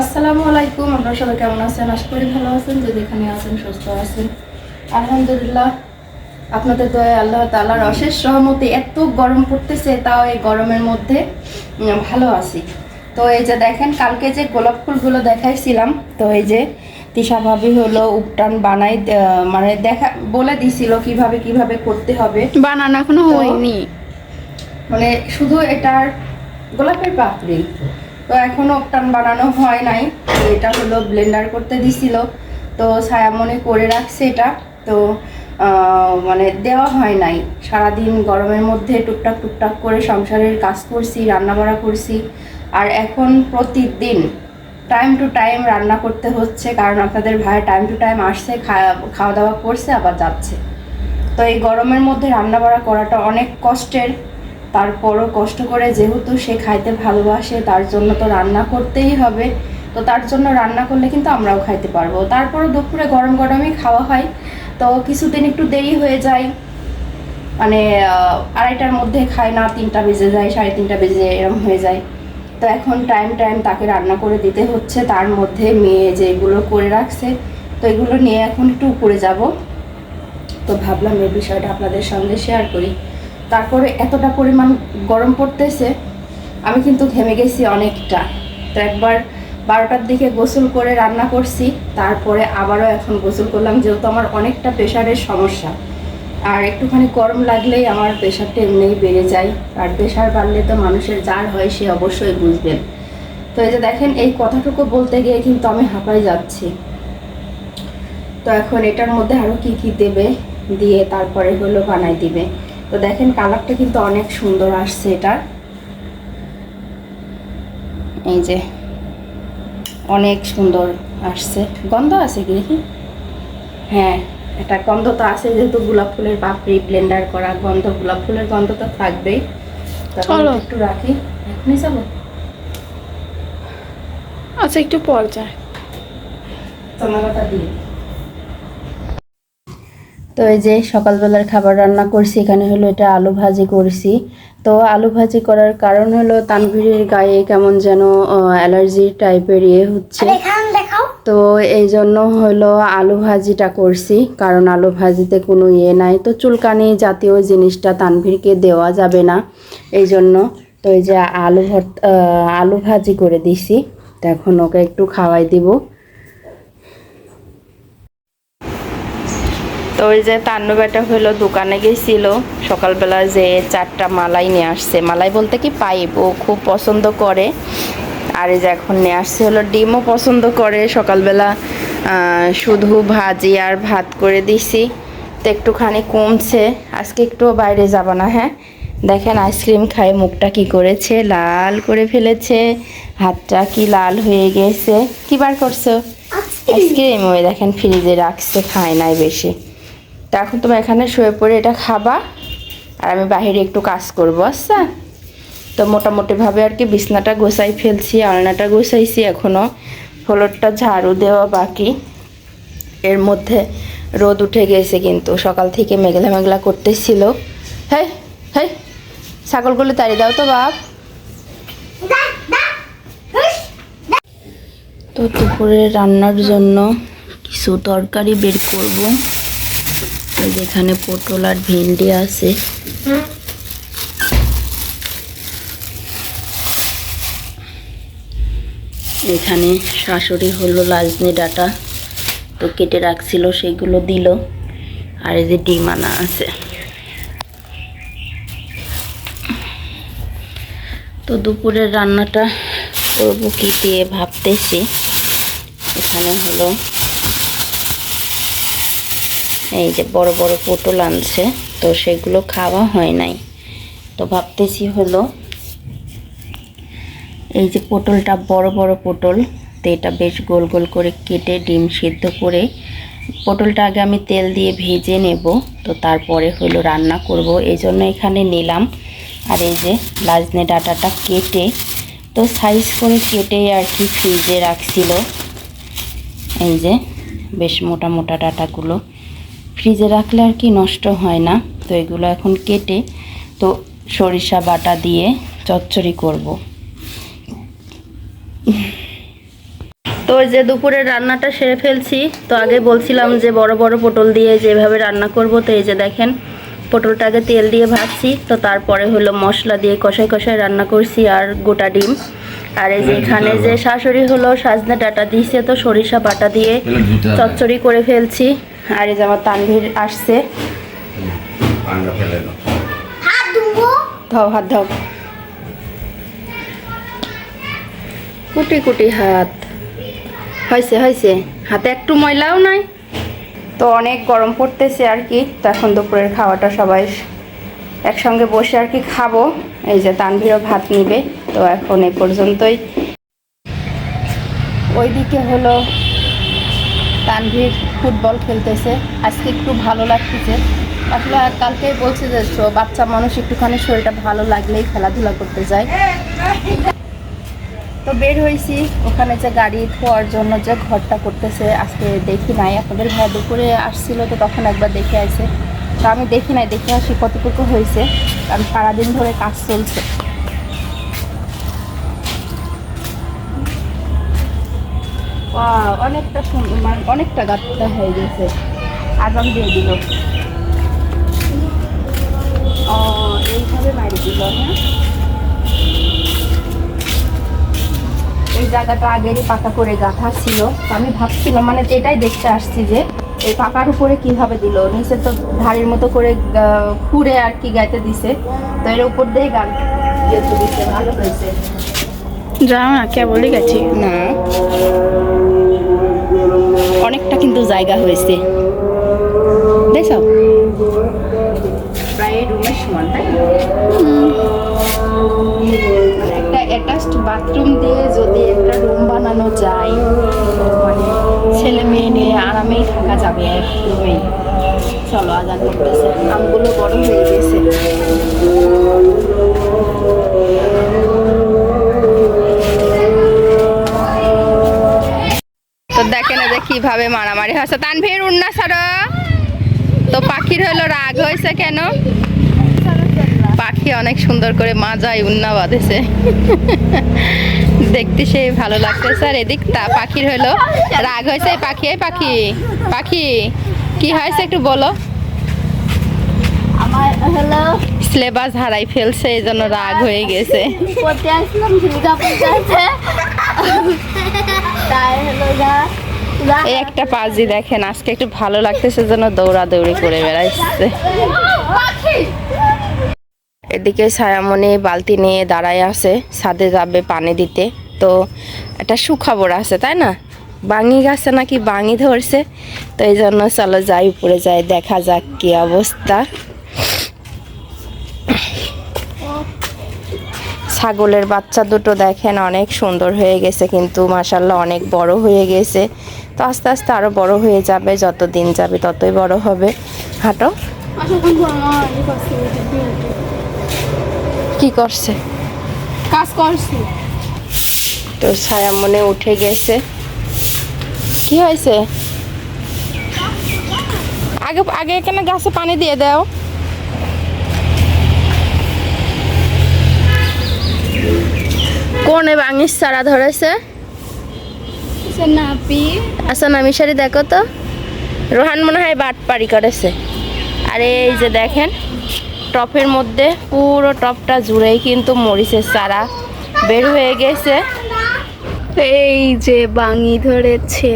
আসসালামু আলাইকুম আপনারা সবাই কেমন আছেন? আশা করি ভালো আছেন যে যেখানে আছেন সুস্থ আছেন। আলহামদুলিল্লাহ আপনাদের দয়া আল্লাহ তালার অশেষ সহমতে এত গরম পড়তেছে তাও এই গরমের মধ্যে ভালো আছি। তো এই যে দেখেন কালকে যে গোলাপ ফুলগুলো দেখাইছিলাম তো এই যে তিশা ভাবি হলো উপটান বানাই মানে দেখা বলে দিছিল কীভাবে কীভাবে করতে হবে। বানানো এখনও হয়নি। মানে শুধু এটার গোলাপের পাপড়ি। তো এখনও টান বানানো হয় নাই। এটা হলো ব্লেন্ডার করতে দিছিল। তো ছায়ামনে করে রাখছে এটা। তো মানে দেওয়া হয় নাই। সারাদিন গরমের মধ্যে টুকটাক টুকটাক করে সংসারের কাজ করছি, রান্নাবাড়া করছি। আর এখন প্রতিদিন টাইম টু টাইম রান্না করতে হচ্ছে, কারণ আপনাদের ভাই টাইম টু টাইম আসছে, খাওয়া দাওয়া করছে, আবার যাচ্ছে। তো এই গরমের মধ্যে রান্না বাড়া করাটা অনেক কষ্টের। তারপরও কষ্ট করে যেহেতু সে খাইতে ভালোবাসে, তার জন্য তো রান্না করতেই হবে। তো তার জন্য রান্না করলে কিন্তু আমরাও খাইতে পারব। তারপরও দুপুরে গরম গরমই খাওয়া হয়। তো কিছুদিন একটু দেরি হয়ে যায়। মানে আড়াইটার মধ্যে খায় না, তিনটা বেজে যায়, সাড়ে তিনটা বেজে এরকম হয়ে যায়। তো এখন টাইম টাইম তাকে রান্না করে দিতে হচ্ছে। তার মধ্যে মেয়ে যেগুলো করে রাখছে, তো এগুলো নিয়ে এখন একটু উপরে যাব। তো ভাবলাম এই বিষয়টা আপনাদের সঙ্গে শেয়ার করি। তারপরে এতটা পরিমাণ গরম পড়তেছে, আমি কিন্তু ঘেমে গেছি অনেকটা। তো একবার বারোটার দিকে গোসল করে রান্না করছি, তারপরে আবারও এখন গোসল করলাম, যেহেতু আমার অনেকটা প্রেশারের সমস্যা। আর একটুখানি গরম লাগলেই আমার প্রেশারটা এমনিই বেড়ে যায়, আর প্রেশার বাড়লে তো মানুষের যার হয় সে অবশ্যই বুঝবেন। তো এই যে দেখেন, এই কথাটুকু বলতে গিয়ে কিন্তু আমি হাঁপাই যাচ্ছি। তো এখন এটার মধ্যে আরও কি কি দেবে, দিয়ে তারপরে হলো বানাই দিবে। তো দেখেন কালারটা কিন্তু অনেক সুন্দর আসছে এটার এই যে অনেক সুন্দর আসছে। গন্ধ আছে কি দেখি? হ্যাঁ এটা গন্ধ তো আছে যেহেতু গোলাপ ফুলের পাপড়ি ব্লেন্ডার করা গন্ধ গোলাপ ফুলের গন্ধ তো থাকবেই। চলো। একটু রাখি। এখনই যাব আচ্ছা একটু পর্যায় টমেটোটা দিয়ে। তো এই যে সকালবেলার খাবার রান্না করছি এখানে হলো এটা আলু ভাজি করছি। তো আলু ভাজি করার কারণ হলো তানভীরের গায়ে কেমন যেন অ্যালার্জি টাইপের ইয়ে হচ্ছে। তো এই জন্য হলো আলু ভাজিটা করছি কারণ আলু ভাজিতে কোনো ইয়ে নাই। তো চুলকানি জাতীয় জিনিসটা তানভীরকে দেওয়া যাবে না এই জন্য। তো এই যে আলু ভর্ত আলু ভাজি করে দিছি তো এখন ওকে একটু খাওয়াই দিব। তো ওই যে তান্নবেটা হলো দোকানে গেছিল। সকালবেলা যে চারটা মালাই নিয়ে আসছে। মালাই বলতে কি পাইপ ও খুব পছন্দ করে। আর এই যে এখন নিয়ে আসছে হলো ডিমও পছন্দ করে। সকালবেলা শুধু ভাজি আর ভাত করে দিছি। তো একটুখানি কমছে। আজকে একটু বাইরে যাব না হ্যাঁ? দেখেন আইসক্রিম খায় মুখটা কি করেছে? লাল করে ফেলেছে। হাতটা কি লাল হয়ে গেছে? কি বার করছ? আইসক্রিম ওই দেখেন ফ্রিজে রাখছে খায় নাই বেশি। তো এখন তুমি এখানে শুয়ে পড়ে এটা খাবা আর আমি বাইরে একটু কাজ করব আচ্ছা? তো মোটামুটিভাবে আর কি বিছনাটা গোছাই ফেলছি, আলনাটা গোছাইছি এখনও ফ্লোরটা ঝাড়ু দেওয়া বাকি। এর মধ্যে রোদ উঠে গেছে কিন্তু, সকাল থেকে মেঘলা মেঘলা করতেছিল। হেই হেই, ছাগলগুলো তাড়িয়ে দাও তো বাপ। তো দুপুরে রান্নার জন্য কিছু তরকারি বের করব। যেখানে পটল আর ভেন্ডি আছে। এখানে শাশুড়ি হলো লাজনি ডাটা, তো কেটে রাখছিল, সেগুলো দিল। আর এই যে ডিম আনা আছে। তো দুপুরের রান্নাটা করব কি দিয়ে ভাবতেছি। এখানে হলো এই যে বড় বড় পটল আনছে, তো সেগুলো খাওয়া হয় নাই। তো ভাবতেছি হলো, এই যে পটলটা বড় বড় পটল, তো এটা বেশ গোল গোল করে কেটে ডিম সিদ্ধ করে, পটলটা আগে আমি তেল দিয়ে ভেজে নেব, তো তারপরে হলো রান্না করব। এই জন্য এখানে নিলাম। আর এই যে লাজনে ডাটাটা কেটে, তো সাইজ করে কেটে আর কি ফ্রিজে রাখছিল। এই যে বেশ মোটা মোটা ডাটাগুলো। ফ্রিজে রাখলে আর কি নষ্ট হয় না। তো এগুলো এখন কেটে তো সরিষা বাটা দিয়ে চচ্চড়ি করব। তো ওই যে দুপুরের রান্নাটা সেরে ফেলছি। তো আগে বলছিলাম যে বড় বড় পটল দিয়ে যেভাবে রান্না করব তো এই যে দেখেন পটলটাকে তেল দিয়ে ভাজছি। তো তারপরে হলো মশলা দিয়ে কষায় কষায় রান্না করছি আর গোটা ডিম। আর এই যে এখানে যে শাশুড়ি হলো সাজনে ডাটা দিয়েছে তো সরিষা বাটা দিয়ে চচ্চড়ি করে ফেলছি। আর এই যে আমার তানভীর আসছে। পান্ডা ফেলে দাও। ধাও হাত ধাও কুটি কুটি হাত। হয়েছে হয়েছে। হাতে একটু ময়লাও নাই। তো অনেক গরম পড়তেছে আর কি। তো এখন দুপুরের খাওয়াটা সবাই একসঙ্গে বসে আর কি খাব। এই যে তানভীরও ভাত নিবে। তো এখন এই পর্যন্তই। ওইদিকে হলো তানভীর ফুটবল খেলতেছে। আজকে একটু ভালো লাগতেছে। আসলে কালকেই বলছে যে বাচ্চা মানুষ একটুখানি শরীরটা ভালো লাগলেই খেলাধুলা করতে যায়। তো বের হয়েছি। ওখানে যে গাড়ি ধোয়ার জন্য যে ঘরটা করতেছে, আজকে দেখি নাই। আপনাদের ভাই দুপুরে আসছিল তো তখন একবার দেখে আসে। তো আমি দেখি নাই, দেখে আসি কতটুকু হয়েছে। কারণ সারাদিন ধরে কাজ চলছে। অনেকটা সুন্দর মানে অনেকটা গাছটা হয়ে গেছে। আগাম দিয়ে দিল। ও এইভাবে মারি দিল হ্যাঁ? এই জায়গাটা আগেরই পাকা করে গাঁথা ছিল। আমি ভাবছিলাম মানে এটাই দেখতে আসছি যে এই পাকার উপরে কীভাবে দিল? নিচে তো ধারের মতো করে খুঁড়ে আর কি গাইতে দিছে। তো এর উপর দিয়ে গান যেতে দিছে ভালো হয়েছে। যাও না কেবলই গেছি না। অনেকটা কিন্তু জায়গা হয়েছে। দেখো। প্রায় রুমের সমান তাই একটা অ্যাটাচড বাথরুম দিয়ে যদি একটা রুম বানানো যায় মানে ছেলে মেয়ে নিয়ে আরামেই থাকা যাবে এক রুমেই চলো আজান করতেছে আমগুলো বড় হয়ে গেছে। তো দেখেন যে কীভাবে মারামারি হয়েছে। তানভীর উন্না সারো তো পাখির হলো রাগ হয়েছে কেন? পাখি অনেক সুন্দর করে মাজায় উন্না বাঁধেছে। দেখতে সে ভালো লাগতেছে আর এদিক তা পাখির হলো রাগ হয়েছে। পাখি এই পাখি পাখি কি হয়েছে একটু বলো। আমার হলো সিলেবাস হারাই ফেলছে এই জন্য রাগ হয়ে গেছে। এই একটা পাজি দেখেন, আজকে একটু ভালো লাগতেছে জন্য দৌড়াদৌড়ি করে বেড়াইছে। এদিকে ছায়ামণি বালতি নিয়ে দাঁড়ায় আছে, ছাদে যাবে পানি দিতে। তো একটা সুখবর আছে, তাই না? বাঙি গাছে নাকি বাঙি ধরছে, তো এই জন্য চলো যাই, উপরে যাই, দেখা যাক কি অবস্থা। ছাগলের বাচ্চা দুটো দেখেন অনেক সুন্দর হয়ে গেছে কিন্তু মাসাল্লাহ অনেক বড় হয়ে গেছে। তো আস্তে আস্তে আরও বড় হয়ে যাবে যত দিন যাবে ততই বড় হবে। হাঁটো। আচ্ছা কি করছে? কাজ করছি। তো ছায়া মনে উঠে গেছে। কি হয়েছে? আগে আগে এখানে গাছে পানি দিয়ে দাও। কোন বাঙির চারা ধরেছে? সে নাপি। আচ্ছা দেখো তো। রোহান মনে হয় বাট পারি করেছে। আর এই যে দেখেন টপের মধ্যে পুরো টপটা জুড়েই কিন্তু মরিচের চারা বের হয়ে গেছে। এই যে বাঙি ধরেছে।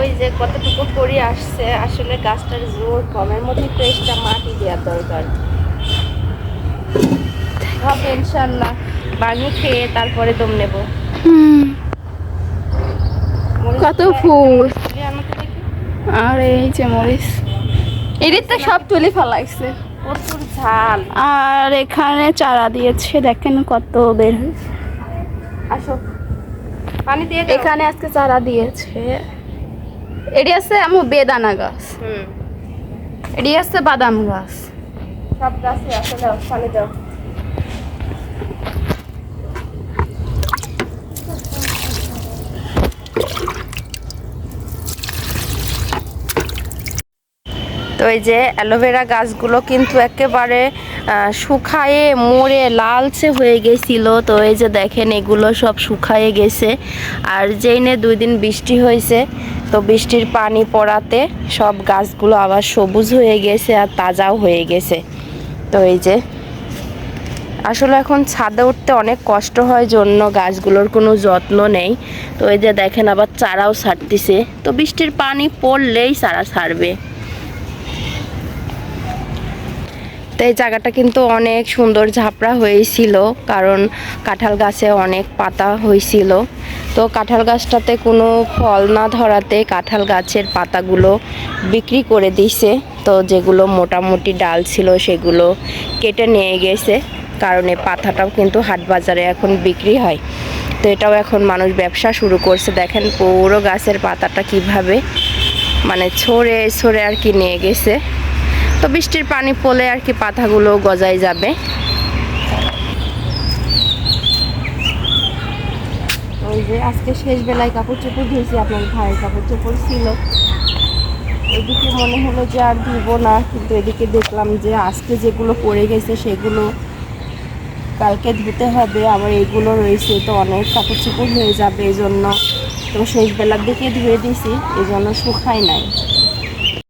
ওই যে কতটুকু পরি আসছে আসলে গাছটার জোর কমের মধ্যে তো এক্সট্রা মাটি দেওয়ার দরকার। হবে ইনশাল্লাহ বাঙি খেয়ে তারপরে দম নেব। হুম। কত ফুল। আর এই যে মরিচ। এদিক তো সব তুলে ফেলাইছে প্রচুর ঝাল। আর এখানে চারা দিয়েছে দেখেন কত বের হয়েছে। আসো। পানি দিয়ে এখানে আজকে চারা দিয়েছে। এটি আছে আমার বেদানা গাছ। হুম। এটি আছে বাদাম গাছ। সব গাছে আসো দাও পানি দাও। তো এই যে অ্যালোভেরা গাছগুলো কিন্তু একেবারে শুকায়ে মরে লালচে হয়ে গেছিল। তো এই যে দেখেন, এগুলো সব শুকায়ে গেছে। আর যেইনে দুই দিন বৃষ্টি হয়েছে, তো বৃষ্টির পানি পড়াতে সব গাছগুলো আবার সবুজ হয়ে গেছে আর তাজাও হয়ে গেছে। তো এই যে, আসলে এখন ছাদে উঠতে অনেক কষ্ট হয়, জন্য গাছগুলোর কোনো যত্ন নেই। তো এই যে দেখেন, আবার চারাও ছাড়তিছে। তো বৃষ্টির পানি পড়লেই চারা ছাড়বে। তো এই জায়গাটা কিন্তু অনেক সুন্দর ঝাপড়া হয়েছিল, কারণ কাঁঠাল গাছে অনেক পাতা হয়েছিল। তো কাঁঠাল গাছটাতে কোনো ফল না ধরাতে কাঁঠাল গাছের পাতাগুলো বিক্রি করে দিছে। তো যেগুলো মোটামুটি ডাল ছিল সেগুলো কেটে নিয়ে গেছে, কারণ এই পাতাটাও কিন্তু হাট বাজারে এখন বিক্রি হয়। তো এটাও এখন মানুষ ব্যবসা শুরু করছে। দেখেন পুরো গাছের পাতাটা কীভাবে মানে ছড়ে ছড়ে আর কি নিয়ে গেছে। তো বৃষ্টির পানি পড়লে আর কি পাতাগুলো গজায় যাবে। ওই যে আজকে শেষ বেলায় কাপড় চোপড় ধুয়েছি, আপনার ভাইয়ের কাপড় চোপড় ছিল। এদিকে মনে হলো যে আর ধুবো না, কিন্তু এদিকে দেখলাম যে আজকে যেগুলো পড়ে গেছে সেগুলো কালকে ধুতে হবে, আবার এগুলো রয়েছে তো অনেক কাপড় চোপড় হয়ে যাবে এই জন্য তো শেষ বেলার দিকে ধুয়ে দিছি এই জন্য শুকায় নাই।